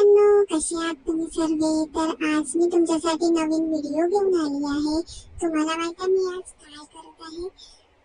मित्रांनो कसे आहात तुम्ही सर्व तर आज मी तुमच्यासाठी नवीन व्हिडिओ घेऊन आली आहे. तुम्हाला माहिती मी आज काय करत आहे?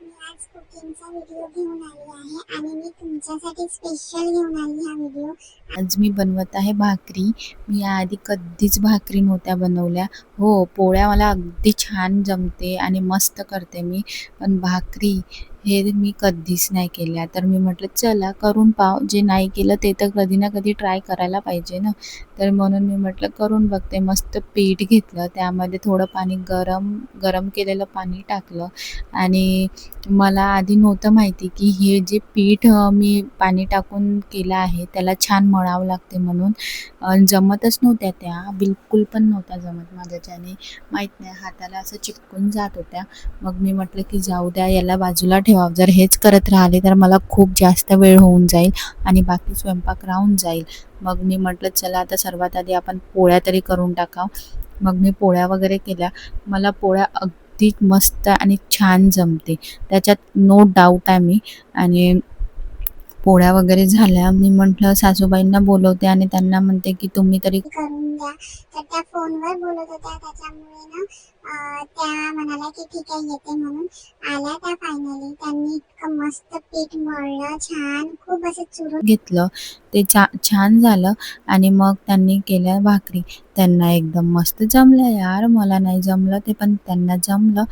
मी आज कुकिंगचा व्हिडिओ घेऊन आली आहे आणि मी तुमच्यासाठी स्पेशल घेऊन आली हा व्हिडिओ आज मी बनवत आहे भाकरी. मी याआधी कधीच भाकरी नव्हत्या बनवल्या. हो पोळ्या मला अगदी छान जमते आणि मस्त करते मी. पण भाकरी हे मी कधीच नाही केल्या. तर मी म्हटलं चला करून पाव जे नाही केलं ते तर कधी ना कधी ट्राय करायला पाहिजे ना. तर म्हणून मी म्हटलं करून बघते. मस्त पीठ घेतलं. त्यामध्ये थोडं पाणी गरम गरम केलेलं पाणी टाकलं. आणि मला आधी नव्हतं माहिती की हे जे पीठ मी पाणी टाकून केलं आहे त्याला छान मळावं लागते म्हणून. जमतच नव्हत्या त्या. बिलकुल पण नव्हत्या जमत माझ्याच्याने माहीत नाही हाताला असं चिपकून जात होत्या. मग मी म्हटलं की जाऊ द्या याला बाजूला ठेवा जर हेच करत राहिले तर मला खूप जास्त वेळ होऊन जाईल आणि बाकी स्वयंपाक राहून जाईल. मग मी म्हटलं चला आता सर्वात आधी आपण पोळ्या तरी करून टाकाव. मग मी पोळ्या वगैरे केल्या. मला पोळ्या अगदी मस्त आणि छान जमते. त्याच्यात नो डाऊट आहे मी. आणि पोळ्या वगैरे झाल्या. मी म्हटलं सासूबाईंना बोलवते आणि त्यांना म्हणते की तुम्ही तरी करून द्या. तर त्या फोनवर बोलत होत्या. त्याच्यामुळे ना त्या म्हणाल्या की ठीक आहे येते म्हणून. आल्या त्या फायनली त्यांनी इतकं मस्त पीठ मळलं. छान खूप असं चुरून घेतलं. ते छान झालं आणि मग त्यांनी केल्या भाकरी. त्यांना एकदम मस्त जमलं यार. मला नाही जमलं ते पण त्यांना जमलं.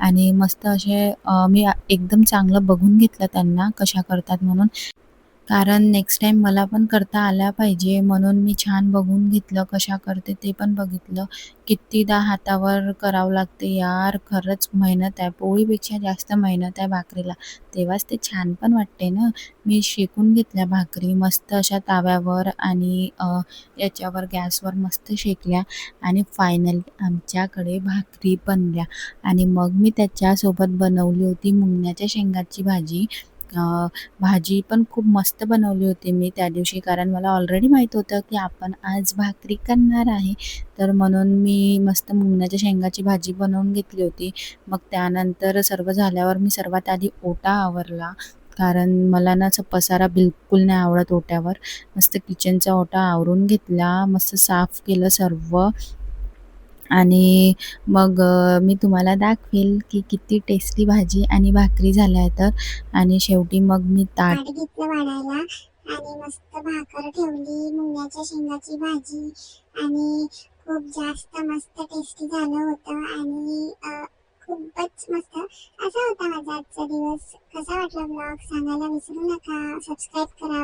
आणि मस्त असे मी एकदम चांगलं बघून घेतलं त्यांना कशा करतात म्हणून. कारण नेक्स्ट टाईम मला पण करता आला पाहिजे. म्हणून मी छान बघून घेतलं कशा करते ते पण बघितलं. कितीदा हातावर करावं लागते यार. खरंच मेहनत आहे. पोळीपेक्षा जास्त मेहनत आहे भाकरीला. तेव्हाच ते छान पण वाटते ना. मी शेकून घेतल्या भाकरी मस्त अशा ताव्यावर आणि याच्यावर गॅसवर मस्त शेकल्या आणि फायनल आमच्याकडे भाकरी बनल्या. आणि मग मी त्याच्यासोबत बनवली होती मुंगण्याच्या शेंगाची भाजी. भाजी पण खूप मस्त बनवली होती मी त्या दिवशी. कारण मला ऑलरेडी माहीत होतं की आपण आज भाकरी करणार आहे. तर म्हणून मी मस्त मुंगण्याच्या शेंगाची भाजी बनवून घेतली होती. मग त्यानंतर सर्व झाल्यावर मी सर्वात आधी ओटा आवरला. कारण मला ना असं पसारा बिलकुल नाही आवडत ओट्यावर. मस्त किचनचा ओटा आवरून घेतला. मस्त साफ केलं सर्व. आणि मग मी तुम्हाला दाखवेल की किती टेस्टी भाजी आणि भाकरी झाल्या तर. आणि शेवटी मग मी ताट घेतलं वाढायला आणि मस्त भाकर ठेवली मुंग्याच्या शेंगाची भाजी आणि खूप जास्त मस्त टेस्टी झालं होतं आणि खूपच मस्त असा होता माझा आजचा दिवस. कसा वाटला ब्लॉग सांगायला विसरू नका. सबस्क्राईब करा.